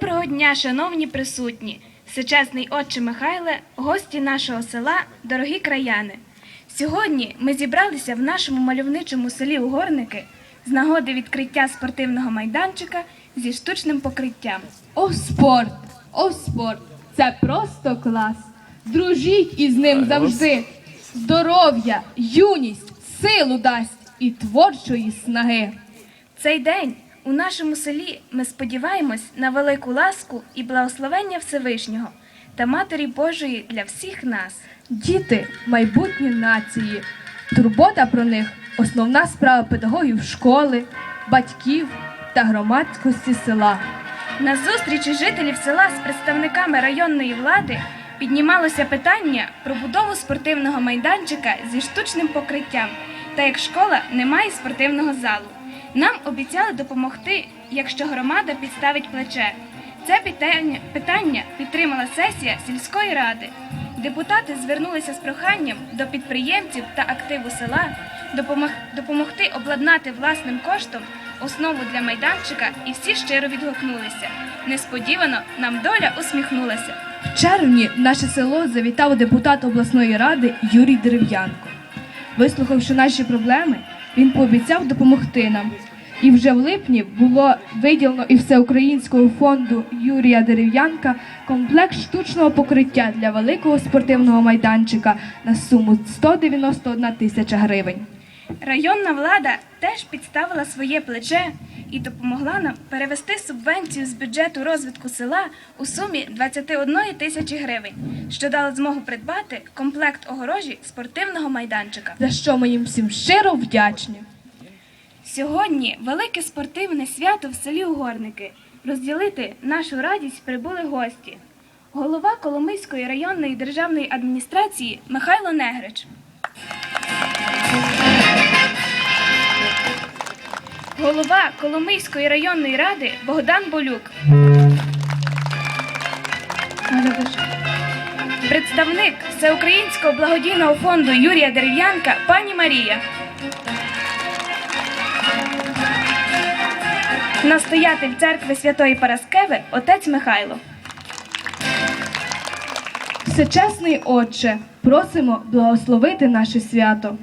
дня, шановні присутні, всечесний отче Михайле, гості нашого села, дорогі краяни. Сьогодні ми зібралися в нашому мальовничому селі Угорники з нагоди відкриття спортивного майданчика зі штучним покриттям. О, спорт! О, спорт! Це просто клас! Дружіть із ним завжди! Здоров'я, юність, силу дасть і творчої снаги. Цей день у нашому селі ми сподіваємось на велику ласку і благословення Всевишнього та Матері Божої для всіх нас. Діти майбутні нації. Турбота про них основна справа педагогів школи, батьків та громадськості села. На зустрічі жителів села з представниками районної влади піднімалося питання про будову спортивного майданчика зі штучним покриттям, та як школа не має спортивного залу. Нам обіцяли допомогти, якщо громада підставить плече. Це питання, підтримала сесія сільської ради. Депутати звернулися з проханням до підприємців та активу села допомог- допомогти обладнати власним коштом основу для майданчика, і всі щиро відгукнулися. Несподівано нам доля усміхнулася. В червні в наше село завітав депутат обласної ради Юрій Дерев'янко. Вислухавши наші проблеми, він пообіцяв допомогти нам. І вже в липні було виділено і всеукраїнського фонду Юрія Дерев'янка комплект штучного покриття для великого спортивного майданчика на суму 191 тисяча гривень. Районна влада теж підставила своє плече і допомогла нам перевести субвенцію з бюджету розвитку села у сумі 21 тисячі гривень, що дало змогу придбати комплект огорожі спортивного майданчика. За що ми їм всім щиро вдячні. Сьогодні велике спортивне свято в селі Угорники. Розділити нашу радість прибули гості. Голова Коломийської районної державної адміністрації Михайло Негрич. Голова Коломийської районної ради Богдан Болюк. Представник Всеукраїнського благодійного фонду Юрія Дерев'янка пані Марія. Настоятель церкви Святої Параскеви отець Михайло. Всечесний Отче, просимо благословити наше свято.